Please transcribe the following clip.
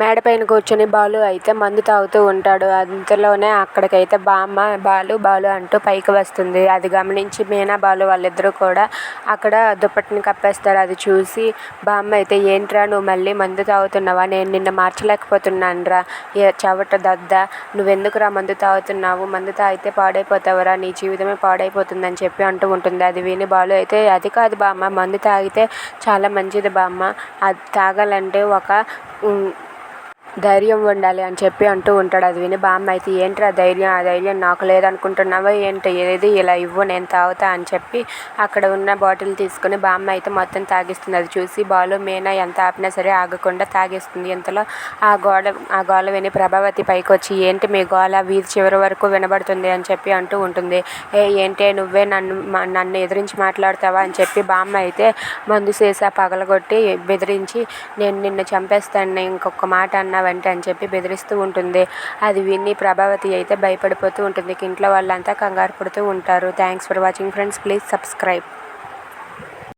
మేడ పైన కూర్చొని బాలు అయితే మందు తాగుతూ ఉంటాడు. అంతలోనే అక్కడికైతే బామ్మ బాలు బాలు అంటూ పైకి వస్తుంది. అది గమనించి మీనా బాలు వాళ్ళిద్దరూ కూడా అక్కడ దుప్పటిని కప్పేస్తారు. అది చూసి బామ్మ అయితే ఏంట్రా నువ్వు మళ్ళీ మందు తాగుతున్నావా? నేను నిన్న మార్చలేకపోతున్నానురా. ఏ చవట దద్ద. నువ్వెందుకురా మందు తాగుతున్నావు? మందు తాగితే పాడైపోతావురా. నీ జీవితమే పాడైపోతుందని చెప్పి అంటూ ఉంటుంది. అది విని బాలు అయితే అది కాదు బామ్మ. మందు తాగితే చాలా మంచిది బామ్మ. అది తాగాలంటే ఒక ధైర్యం ఉండాలి అని చెప్పి అంటూ ఉంటాడు. అది విని బామ్మ అయితే ఏంట్రా ధైర్యం? ఆ ధైర్యం నాకు లేదనుకుంటున్నావా? ఏంటి? ఏది? ఇలా ఇవ్వు నేను తాగుతా అని చెప్పి అక్కడ ఉన్న బాటిల్ తీసుకుని బామ్మ అయితే మొత్తం తాగిస్తుంది. అది చూసి బాలు మీనా ఎంత ఆపినా సరే ఆగకుండా తాగేస్తుంది. ఇంతలో ఆ గోడ ఆ గోల విని ప్రభావతి పైకి వచ్చి ఏంటి మీ గోల? వీధి చివరి వరకు వినబడుతుంది అని చెప్పి అంటూ ఉంటుంది. ఏ ఏంటే? నువ్వే నన్ను నన్ను ఎదిరించి మాట్లాడతావా? అని చెప్పి బామ్మ అయితే మందు సీసా పగలగొట్టి బెదిరించి నేను నిన్ను చంపేస్తాను. ఇంకొక మాట అన్నావంటే అని చెప్పి బెదిరిస్తూ ఉంటుంది. అది విని ప్రభావతి అయితే భయపడిపోతూ ఉంటుంది. ఇంట్లో వాళ్ళంతా కంగారు పడుతూ ఉంటారు. Thanks for watching friends please subscribe